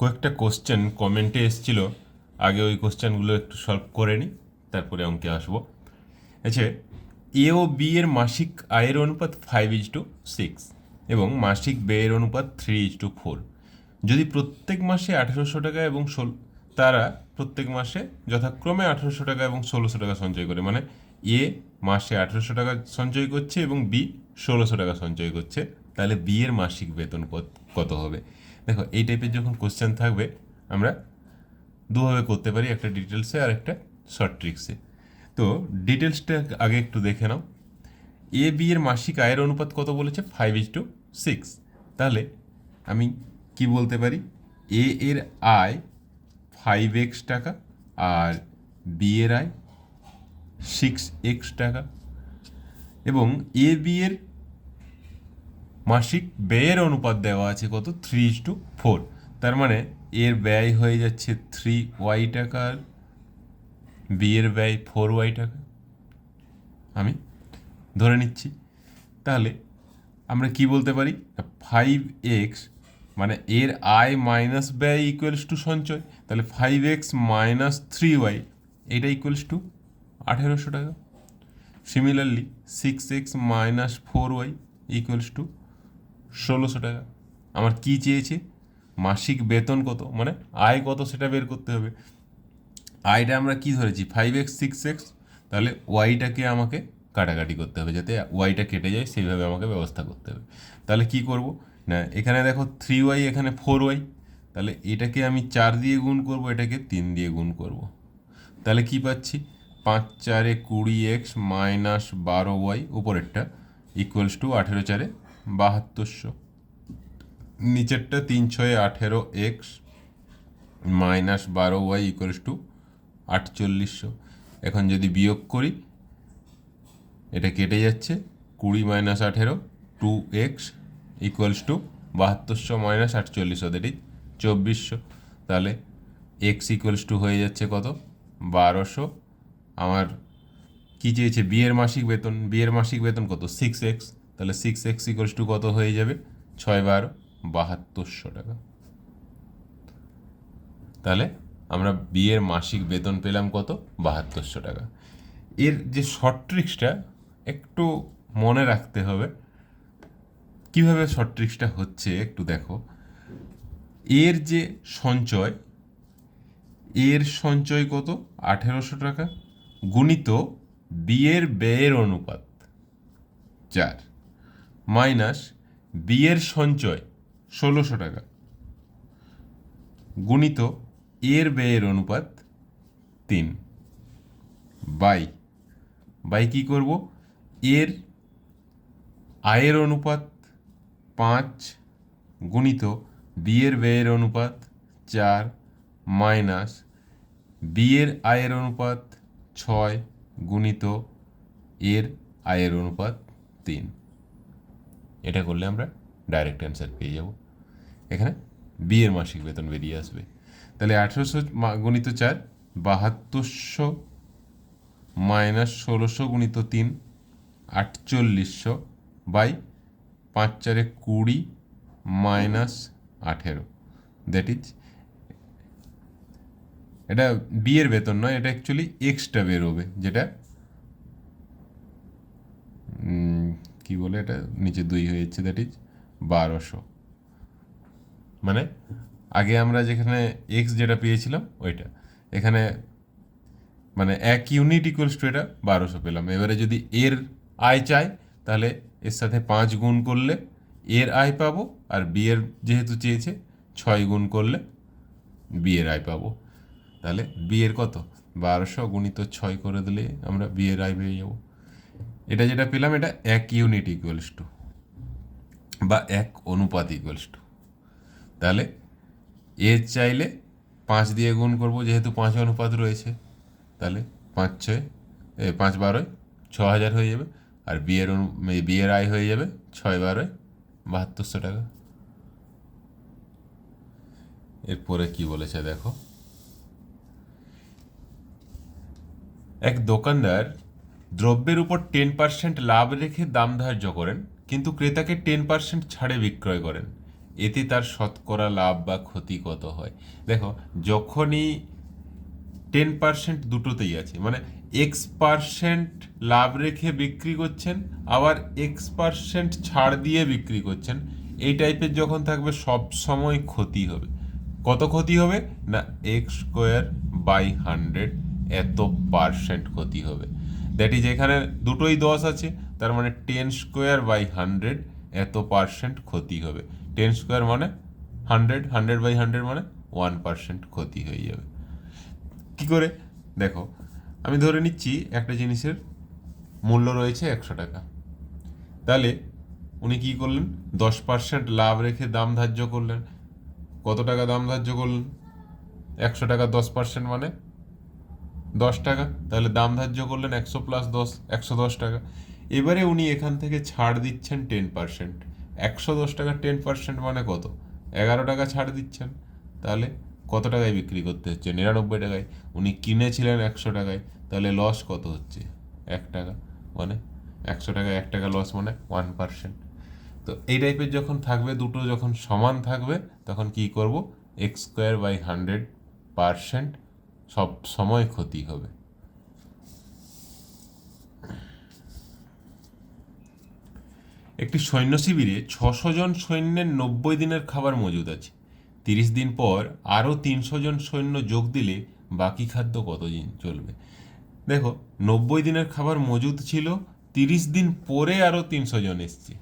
কয়েকটা কোশ্চেন কমেন্টে এসেছিল। আগে ওই কোশ্চেনগুলো একটু সলভ করে নিই, তারপরে অঙ্কে আসব। আচ্ছা এ ও বি এর মাসিক আয়ের অনুপাত ফাইভ ইজ টু সিক্স এবং মাসিক ব্যয়ের অনুপাত থ্রি ইজ টু ফোর যদি প্রত্যেক মাসে আঠেরোশো টাকা এবং ষোল, তারা প্রত্যেক মাসে যথাক্রমে আঠেরোশো টাকা এবং ষোলোশো টাকা সঞ্চয় করে। মানে এ মাসে আঠেরোশো টাকা সঞ্চয় করছে এবং বি ষোলোশো টাকা সঞ্চয় করছে। তাহলে বি এর মাসিক বেতন কত হবে? দেখো, এই টাইপের যখন কোশ্চেন থাকবে, আমরা দুভাবে করতে পারি, একটা ডিটেলসে আর একটা শর্ট ট্রিক্সে তো ডিটেলসটা আগে একটু দেখে নাও। এ বি এর মাসিক আয়ের অনুপাত কত বলেছে? ফাইভ ইজ টু সিক্স তাহলে, আমি কি বলতে পারি? এ এর আয় ফাইভ এক্স টাকা, আর বি এর আয় সিক্স এক্স টাকা। এবং এ বি এর মাসিক ব্যয়ের অনুপাত দেওয়া আছে কত? থ্রি ইজ টু ফোর তার মানে এর ব্যয় হয়ে যাচ্ছে থ্রি ওয়াই টাকার। বি এর ব্যয় ফোর ওয়াই টাকা। আমি ধরে নিচ্ছি। তাহলে আমরা কি বলতে পারি? ফাইভ এক্স মানে এর আয় মাইনাস ব্যয় ইকুয়ালস টু সঞ্চয়। তাহলে five X minus three Y এটা ইকুয়ালস টু আঠেরোশো টাকা। Similarly six X minus four Y equals to ষোলোশো টাকা। আমার কি চেয়েছে? মাসিক বেতন কত? মানে আয় কত সেটা বের করতে হবে। আয়টা আমরা কি ধরেছি? ফাইভ এক্স সিক্স এক্স তাহলে ওয়াইটাকে আমাকে কাটাকাটি করতে হবে যাতে ওয়াইটা কেটে যায় সেইভাবে আমাকে ব্যবস্থা করতে হবে। তাহলে কি করব? না, এখানে দেখো থ্রি ওয়াই এখানে ফোর ওয়াই তাহলে এটাকে আমি চার দিয়ে গুণ করব, এটাকে তিন দিয়ে গুণ করব। তাহলে কি পাচ্ছি? পাঁচ চারে কুড়ি এক্স মাইনাস বারো ওয়াই উপরেরটা ইকুয়ালস টু আঠেরো চারে বাহাত্তরশো। নিচেরটা তিন ছয়ে আঠেরো এক্স, মাইনাস বারো ওয়াই ইকুয়ালস টু আটচল্লিশশো। এখন যদি বিয়োগ করি, এটা কেটে যাচ্ছে, কুড়ি মাইনাস আঠেরো, টু এক্স ইকুয়ালস টু বাহাত্তরশো মাইনাস আটচল্লিশশো দ্যাট চব্বিশশো। তাহলে এক্স ইকুয়ালস টু হয়ে যাচ্ছে কত? বারোশো। আমার কী চেয়েছে? বিয়ের মাসিক বেতন, বিয়ের মাসিক বেতন কত? Six X. তাহলে সিক্স এক্স ইকুয়ালস টু কত হয়ে যাবে? ছয় বারো বাহাত্তরশো টাকা। তাহলে আমরা বিয়ের মাসিক বেতন পেলাম কত? বাহাত্তরশো টাকা। এর যে শর্ট ট্রিক্সটা একটু মনে রাখতে হবে। কীভাবে শর্ট ট্রিক্সটা হচ্ছে একটু দেখো। এর যে সঞ্চয়, এর সঞ্চয় কত? আঠেরোশো টাকা। গুণিত বিয়ের ব্যয়ের অনুপাত চার। মাইনাস বিয়ের সঞ্চয় ষোলোশো টাকা গুণিত এর ব্যয়ের অনুপাত তিন। বাই। বাই কী করব? এর আয়ের অনুপাত পাঁচ গুণিত বিয়ের ব্যয়ের অনুপাত চার মাইনাস বিয়ের আয়ের অনুপাত ছয় গুণিত এর আয়ের অনুপাত তিন। এটা করলে আমরা ডাইরেক্ট অ্যান্সার পেয়ে যাব। এখানে বিয়ের মাসিক বেতন বেরিয়ে আসবে। তাহলে আঠেরোশো গণিত চার, বাহাত্তরশো মাইনাস ষোলোশো গুণিত তিন, আটচল্লিশশো বাই পাঁচ চারে কুড়ি মাইনাস আঠেরো। দ্যাট ইজ এটা বিয়ের বেতন নয়, এটা অ্যাকচুয়ালি এক্সট্রা বেরোবে, যেটা কি বলে এটা? নিচে দুই হয়ে যাচ্ছে দ্যাট ইজ বারোশো। মানে আগে আমরা যেখানে এক্স যেটা পেয়েছিলাম, ওইটা। এখানে মানে এক ইউনিট ইকুয়ালস টু এটা বারোশো পেলাম। এবারে যদি এর আয় চাই, তাহলে এর সাথে পাঁচ গুণ করলে এর আয় পাবো, আর বিয়ের যেহেতু চেয়েছে, ছয় গুণ করলে বিয়ের আয় পাবো। তাহলে বিয়ের কত? বারোশো গুণিত ছয় করে দিলে আমরা বিয়ের আয় পেয়ে যাব। এটা যেটা পেলাম, এটা এক ইউনিট ইকুয়ালস টু বা এক অনুপাত ইকুয়ালস টু তাহলে এ চাইলে পাঁচ দিয়ে গুণ করব, যেহেতু পাঁচ অনুপাত রয়েছে, তাহলে পাঁচ ছয় পাঁচ বারোয় ছ হাজার হয়ে যাবে, আর বিয়ের অনু বিয়ের আয় হয়ে যাবে ছয় বারোয় বাহাত্তরশো টাকা। এরপরে কি বলেছে দেখো? এক দোকানদার দ্রব্যের উপর টেন পার্সেন্ট লাভ রেখে দাম ধার্য করেন, কিন্তু ক্রেতাকে টেন পার্সেন্ট ছাড়ে বিক্রয় করেন। এতে তার শতকরা লাভ বা ক্ষতি কত হয়? দেখো, যখনই টেন পার্সেন্ট দুটোতেই আছে মানে এক্স পার্সেন্ট লাভ রেখে বিক্রি করছেন, আবার এক্স পার্সেন্ট ছাড় দিয়ে বিক্রি করছেন, এই টাইপের যখন থাকবে, সব সময় ক্ষতি হবে। কত ক্ষতি হবে? না এক্স স্কোয়ার বাই হান্ড্রেড এত পার্সেন্ট ক্ষতি হবে। দ্যাট ইজ এখানে দুটোই দশ আছে, তার মানে টেন স্কোয়ার বাই হান্ড্রেড এত পার্সেন্ট ক্ষতি হবে। টেন স্কোয়ার মানে হান্ড্রেড হান্ড্রেড বাই হান্ড্রেড মানে ওয়ান পার্সেন্ট ক্ষতি হয়ে যাবে। কি করে? দেখো, আমি ধরে নিচ্ছি একটা জিনিসের মূল্য রয়েছে একশো টাকা। তাহলে উনি কি করলেন? দশ পার্সেন্ট লাভ রেখে দাম ধার্য করলেন। কত টাকা দাম ধার্য করলেন? একশো টাকা দশ পার্সেন্ট মানে দশ টাকা, তাহলে দাম ধার্য করলেন একশো প্লাস দশ, একশো দশ টাকা। এবারে উনি এখান থেকে ছাড় দিচ্ছেন টেন পার্সেন্ট একশো দশ টাকা টেন পার্সেন্ট মানে কত? এগারো টাকা ছাড় দিচ্ছেন। তাহলে কত টাকায় বিক্রি করতে হচ্ছে? নিরানব্বই টাকায়। উনি কিনেছিলেন একশো টাকায়। তাহলে লস কত হচ্ছে? এক টাকা। মানে একশো টাকা, এক টাকা লস মানে ওয়ান পার্সেন্ট তো এই টাইপের যখন থাকবে, দুটো যখন সমান থাকবে, তখন কি করব? X square by hundred percent সব সময় ক্ষতি হবে। একটি সৈন্য শিবিরে ছশো জন সৈন্যের নব্বই দিনের খাবার মজুদ আছে। তিরিশ দিন পর আরও তিনশো জন সৈন্য যোগ দিলে বাকি খাদ্য কতদিন চলবে? দেখো, নব্বই দিনের খাবার মজুদ ছিল, তিরিশ দিন পরে আরও তিনশো জন এসছে।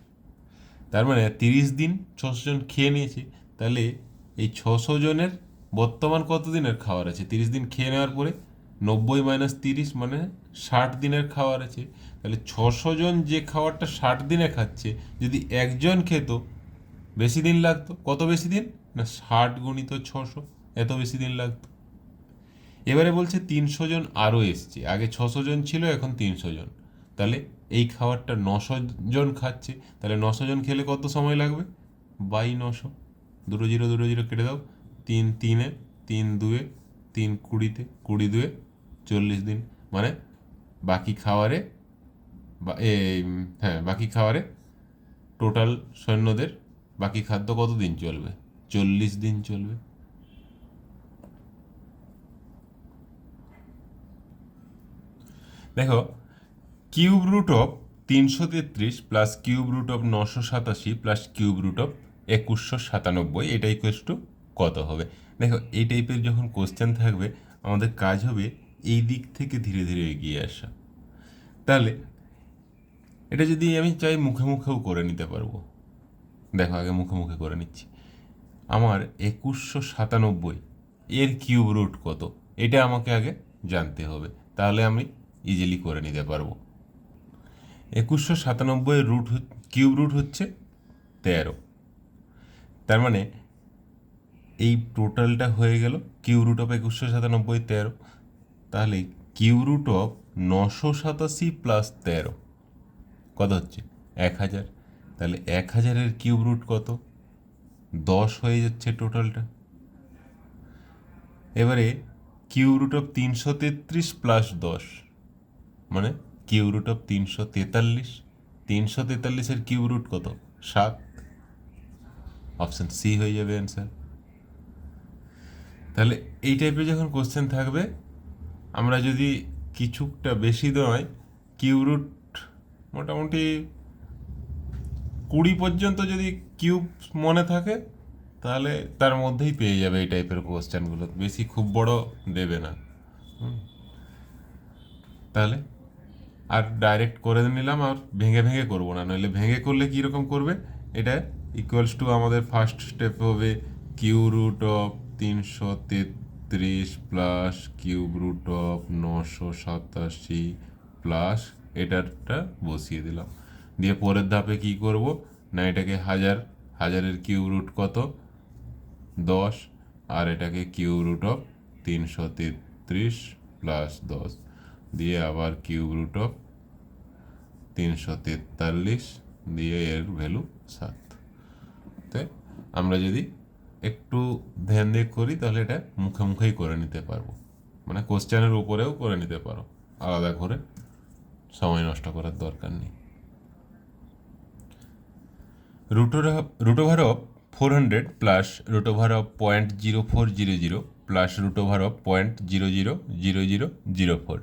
তার মানে তিরিশ দিন ছশো জন খেয়ে নিয়েছে। তাহলে এই ছশো জনের বর্তমান কত দিনের খাবার আছে? তিরিশ দিন খেয়ে নেওয়ার পরে নব্বই মাইনাস তিরিশ মানে ষাট দিনের খাবার আছে। তাহলে ছশো জন যে খাবারটা ষাট দিনে খাচ্ছে, যদি একজন খেত, বেশি দিন লাগতো? কত বেশি দিন? না, ষাট গুণিত ছশো, এত বেশি দিন লাগতো। এবারে বলছে তিনশো জন আরও এসছে। আগে ছশো জন ছিল, এখন তিনশো জন। তাহলে এই খাবারটা নশো জন খাচ্ছে। তাহলে নশো জন খেলে কত সময় লাগবে? বাই নশো। দুটো জিরো দুটো জিরো কেটে দাও। তিন তিনে, তিন দুয়ে, তিন কুড়িতে, কুড়ি দুয়ে, চল্লিশ দিন। মানে বাকি খাওয়ারে বা এই হ্যাঁ বাকি খাওয়ারে টোটাল সৈন্যদের বাকি খাদ্য কত দিন চলবে? চল্লিশ দিন চলবে। দেখো, কিউব রুট অফ তিনশো তেত্রিশ প্লাস কিউব রুট অফ নশো সাতাশি প্লাস কিউব রুট অফ একুশশো সাতানব্বই এটাই ইকুয়াস টু কত হবে? দেখো, এই টাইপের যখন কোশ্চেন থাকবে, আমাদের কাজ হবে এই দিক থেকে ধীরে ধীরে এগিয়ে আসা। তাহলে, এটা যদি আমি চাই মুখে মুখেও করে নিতে পারব। দেখো, আগে মুখে মুখে করে নিচ্ছি। আমার একুশশো সাতানব্বই এর কিউব রুট কত? এটা আমাকে আগে জানতে হবে। তাহলে আমি ইজিলি করে নিতে পারব। একুশশো সাতানব্বই রুট কিউব রুট হচ্ছে তেরো। তার মানে এই টোটালটা হয়ে গেল কিউ রুট অফ একুশশো সাতানব্বই তেরো। তাহলে কিউ রুট অফ নশো সাতাশি প্লাস তেরো। কত হচ্ছে? এক হাজার। তাহলে এক হাজারের কিউব রুট কত? দশ হয়ে যাচ্ছে টোটালটা এবারে কিউ রুট অফ তিনশো তেত্রিশ প্লাস দশ। মানে কিউ রুট অফ তিনশো তেতাল্লিশ। তিনশো তেতাল্লিশের কিউ রুট কত? সাত। অপশান সি হয়ে যাবে অ্যান্সার তাহলে এই টাইপের যখন কোশ্চেন থাকবে, আমরা যদি কিছুটা বেশি নয় কিউ রুট মোটামুটি কুড়ি পর্যন্ত যদি কিউব মনে থাকে, তাহলে তার মধ্যেই পেয়ে যাবে এই টাইপের কোশ্চেনগুলো বেশি খুব বড় দেবে না। তাহলে আর ডাইরেক্ট করে নিলাম আর ভেঙে ভেঙে করব না, নইলে ভেঙে করলে কীরকম করবে? এটা ইকুয়ালস টু আমাদের ফার্স্ট স্টেপ হবে কিউ রুট অফ তিনশো তেত্রিশ প্লাস কিউব রুট অফ নশো সাতাশি প্লাস এটারটা বসিয়ে দিলাম। দিয়ে পরের ধাপে কি করব? না, এটাকে হাজার, হাজারের কিউব রুট কত? দশ, আর এটাকে কিউব রুট অফ তিনশো তেত্রিশ প্লাস দশ। দিয়ে আবার কিউব রুট অফ তিনশো তেতাল্লিশ, দিয়ে এর ভ্যালু সাত। আমরা যদি একটু ধ্যান দিয়ে করি, তাহলে এটা মুখে মুখেই করে নিতে পারব। মানে কোশ্চেনের উপরেও করে নিতে পারো। আলাদা করে সময় নষ্ট করার দরকার নেই। Root over root over of four hundred plus root over of point zero four zero zero plus root over of point zero zero zero zero zero four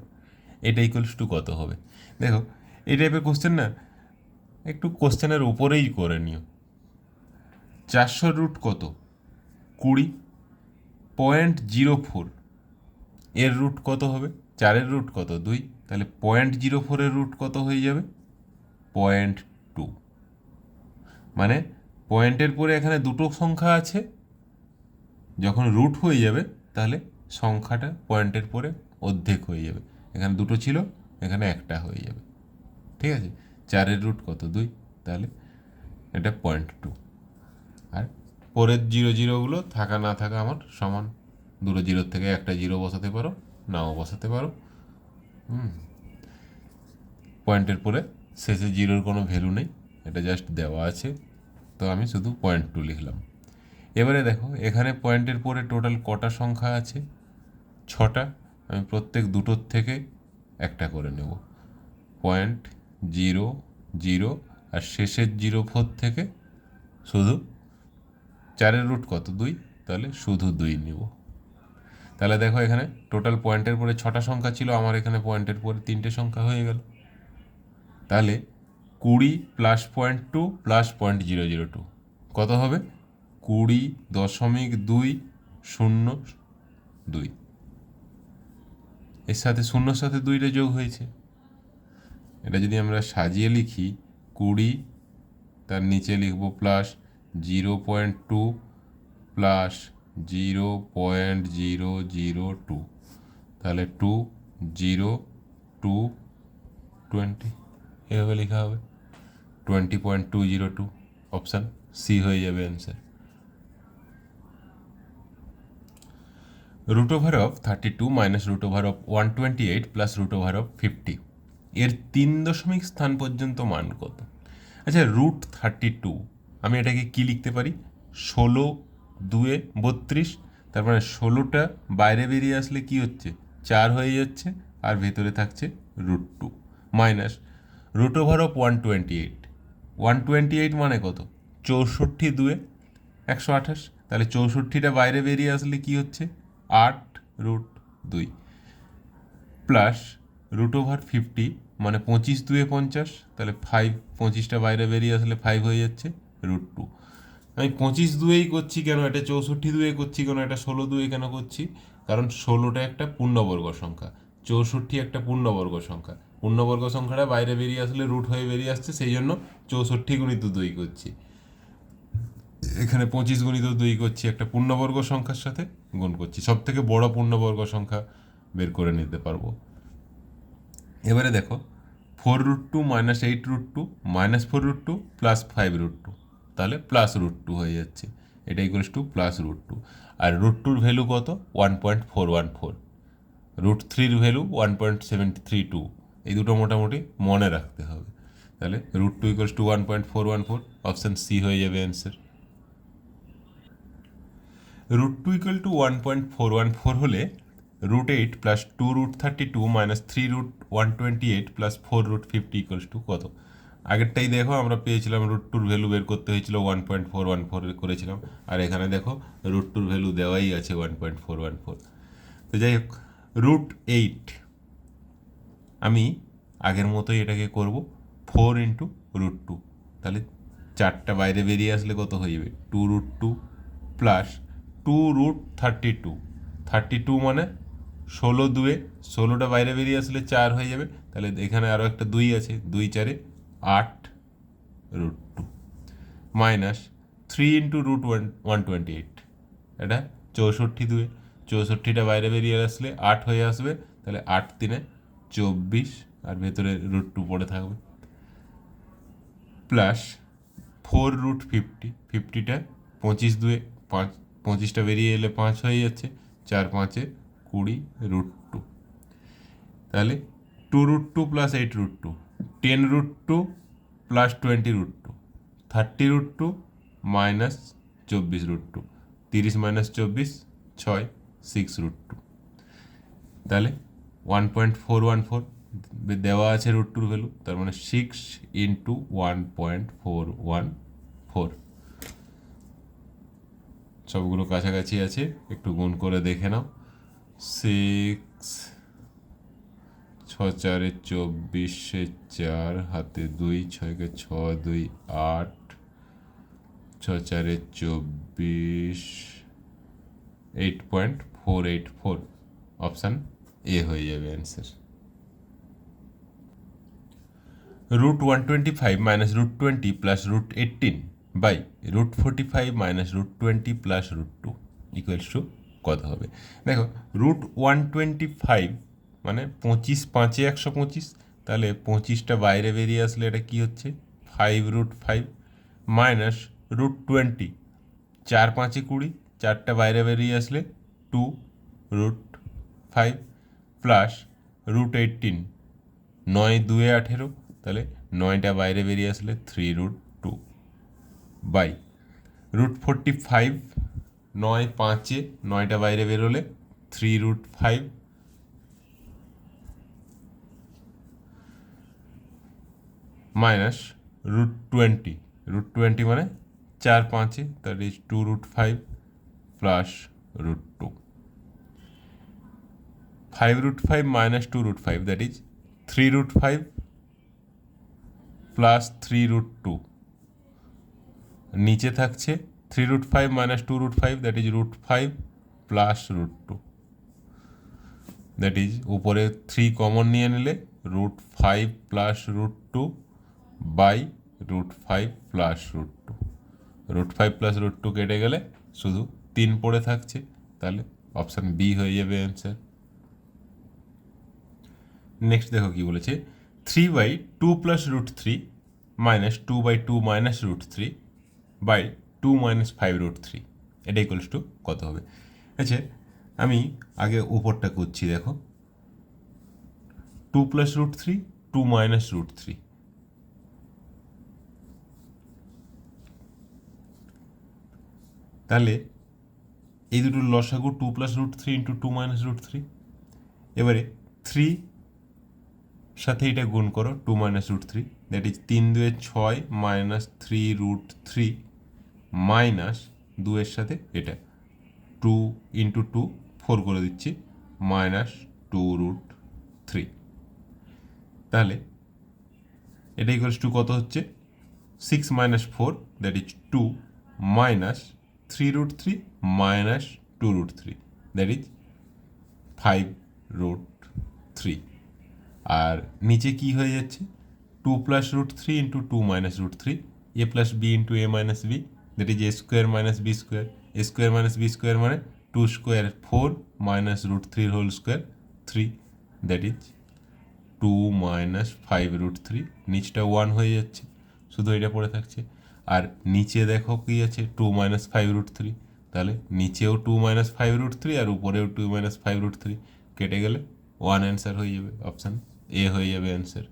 এটা ইকুয়ালস টু কত হবে? দেখো, এই টাইপের কোশ্চেন না, একটু কোশ্চেনের উপরেই করে নিও। চারশো রুট কত? কুড়ি পয়েন্ট জিরো ফোর এর রুট কত হবে? চারের রুট কত? দুই। তাহলে পয়েন্ট জিরো ফোরের রুট কত হয়ে যাবে? পয়েন্ট টু মানে পয়েন্টের পরে এখানে দুটো সংখ্যা আছে। যখন রুট হয়ে যাবে, তাহলে সংখ্যাটা পয়েন্টের পরে অর্ধেক হয়ে যাবে। এখানে দুটো ছিল, এখানে একটা হয়ে যাবে। ঠিক আছে? চারের রুট কত? দুই। তাহলে এটা পয়েন্ট টু আর পরের জিরো জিরোগুলো থাকা না থাকা আমার সমান। দুটো জিরোর থেকে একটা জিরো বসাতে পারো, নাও বসাতে পারো। হুম। পয়েন্টের পরে শেষে জিরোর কোনো ভ্যালু নেই, এটা জাস্ট দেওয়া আছে। তো আমি শুধু পয়েন্ট টু লিখলাম। এবারে দেখো, এখানে পয়েন্টের পরে টোটাল কটা সংখ্যা আছে? ছটা। আমি প্রত্যেক দুটোর থেকে একটা করে নেব। পয়েন্ট জিরো জিরো, আর শেষের জিরো ফোর থেকে শুধু চারের রুট কত? দুই? তাহলে শুধু দুই নিব। তাহলে দেখো এখানে টোটাল পয়েন্টের পরে ছটা সংখ্যা ছিল, আমার এখানে পয়েন্টের পরে তিনটে সংখ্যা হয়ে গেল। তাহলে কুড়ি plus point two plus point zero zero two কত হবে? কুড়ি দশমিক দুই শূন্য দুই। এর সাথে শূন্যর সাথে দুইটা যোগ হয়েছে। এটা যদি আমরা সাজিয়ে লিখি, কুড়ি, তার নিচে লিখব plus zero point two plus zero point zero zero two তাহলে টু জিরো টু টোয়েন্টি এভাবে লেখা হবে। Twenty point two zero two option C হয়ে যাবে answer root over of thirty two minus root over of one twenty eight plus root over of fifty এর তিন দশমিক স্থান পর্যন্ত মান কত? আচ্ছা রুট থার্টি টু আমি এটাকে কি লিখতে পারি? ষোলো, দুয়ে বত্রিশ তার মানে ষোলোটা বাইরে বেরিয়ে আসলে কি হচ্ছে? চার হয়ে যাচ্ছে আর ভেতরে থাকছে root two minus root over of one twenty eight one twenty eight মানে কত? চৌষট্টি দুয়ে একশো আঠাশ। তাহলে চৌষট্টিটা বাইরে বেরিয়ে আসলে কি হচ্ছে? আট রুট দুই প্লাস রুট ওভার ফিফটি মানে পঁচিশ দুয়ে পঞ্চাশ। তাহলে ফাইভ পঁচিশটা বাইরে বেরিয়ে আসলে ফাইভ হয়ে যাচ্ছে। রুট টু আমি পঁচিশ দুয়েই করছি কেন? এটা চৌষট্টি দুয়ে করছি কেন? এটা ষোলো দুয়ে কেন করছি? কারণ ষোলোটা একটা পূর্ণবর্গ সংখ্যা। চৌষট্টি একটা পূর্ণবর্গ সংখ্যা। পূর্ণবর্গ সংখ্যাটা বাইরে বেরিয়ে আসলে রুট হয়ে বেরিয়ে আসছে, সেই জন্য চৌষট্টি গুণিত দুই করছি। এখানে পঁচিশ গুণিত দুই করছি, একটা পূর্ণবর্গ সংখ্যার সাথে গুণ করছি। সব থেকে বড় পূর্ণবর্গ সংখ্যা বের করে নিতে পারব। এবারে দেখো four root two minus eight root two minus four root two plus five root two তাহলে প্লাস রুট টু হয়ে যাচ্ছে। এটা equals two plus root two আর রুট টুর ভ্যালু কত? One point four one four root থ্রির value one point seven three two এই দুটো মোটামুটি মনে রাখতে হবে। তাহলে root two equals two one point four one four option C হয়ে যাবে answer root two equal two one point four one four হলে root eight plus two root thirty two minus three root one twenty eight plus four root fifty equals to কত? আগেরটাই দেখো, আমরা পেয়েছিলাম root টুর value বের করতে হয়েছিল one point four one four করেছিলাম। আর এখানে দেখো রুট টুর ভ্যালু দেওয়াই আছে one point four one four তো যাই হোক রুট এইট আমি আগের মতোই এটাকে করব ফোর ইন্টু রুট টু তাহলে চারটা বাইরে বেরিয়ে আসলে কত হয়ে যাবে? Two root two plus two root thirty two thirty two মানে ষোলো দুয়ে, ষোলোটা বাইরে বেরিয়ে আসলে চার হয়ে যাবে। তাহলে এখানে আরও একটা দুই আছে, দুই চারে আট root two minus three into root one one twenty eight এটা চৌষট্টি দুয়ে। চৌষট্টিটা বাইরে বেরিয়ে আসলে আট হয়ে আসবে। তাহলে আট তিনে চব্বিশ আর ভেতরে রুট টু পড়ে থাকবে। প্লাস ফোর রুট ফিফটি ফিফটিটা পঁচিশ দুয়ে পাঁচ, পঁচিশটা বেরিয়ে এলে পাঁচ হয়ে যাচ্ছে। চার পাঁচে কুড়ি রুট টু তাহলে two root two plus eight root two ten root two plus twenty root two thirty root two minus চব্বিশ রুট টু তিরিশ মাইনাস চব্বিশ, ছয় সিক্স রুট টু তাহলে one point four one four দেওয়া আছে root টুর value তার মানে six into one point four one four সবগুলো কাছাকাছি আছে, একটু গুণ করে দেখে নাও। সিক্স ছ চারে চব্বিশে চার, হাতে দুই, ছয়কে ছ দুই, আট। ছ চারে চব্বিশ eight point four eight four option A হয়ে যাবে answer root 125 minus root 20 plus root 18 by root 45 minus root 20 plus root 2 equals to কত হবে? দেখো রুট ওয়ান টোয়েন্টি ফাইভ মানে পঁচিশ পাঁচে একশো পঁচিশ। তাহলে পঁচিশটা বাইরে বেরিয়ে আসলে এটা কি হচ্ছে? Five root five minus root twenty চার পাঁচে কুড়ি, চারটা বাইরে বেরিয়ে আসলে two root five plus root eighteen নয় দুয়ে আঠেরো, তাহলে নয়টা বাইরে বেরিয়ে আসলে three root two by root forty five নয় পাঁচে নয়টা বাইরে বেরোলে three root five minus root twenty root twenty মানে চার পাঁচে that is two root five plus root two five root five minus two root five that is three root five plus three root two নিচে থাকছে three root five minus two root five that is root five plus root two that is উপরে three common নিয়ে নিলে root five plus root two by root five plus root two root five plus root two কেটে গেলে শুধু তিন পড়ে থাকছে। তাহলে অপশান বি হয়ে যাবে অ্যান্সার নেক্সট দেখো কি বলেছে three by two plus root three minus two by two minus root three by two minus five root three এটা ইকুয়ালস টু কত হবে? আচ্ছা আমি আগে উপরটা করছি দেখো। Two plus root three two minus root three তাহলে এই দুটোর লসাগু two plus root three into two minus root three এবারে থ্রি সাথে এটা গুণ করো two minus root three that is তিন দুয়ে ছয় minus three root three minus দুয়ের সাথে এটা টু ইন্টু টু ফোর করে দিচ্ছি মাইনাস টু রুট থ্রি তাহলে এটা ইকুয়ালস টু কত হচ্ছে? Six minus four that is two minus three root three minus two root three that is five root three আর নিচে কি হয়ে যাচ্ছে? Two plus root three into two minus root three A plus B into A minus B that is A square minus B square A square minus B square মানে two square four minus root থ্রির whole square three that is two minus five root three নিচটা one হয়ে যাচ্ছে। শুধু এটা পড়ে থাকছে। আর নিচে দেখো কী আছে two minus five root three তাহলে নিচেও two minus five root three আর উপরেও two minus five root three কেটে গেলে ওয়ান অ্যান্সার হয়ে যাবে অপশান এ হয়ে যাবে অ্যান্সার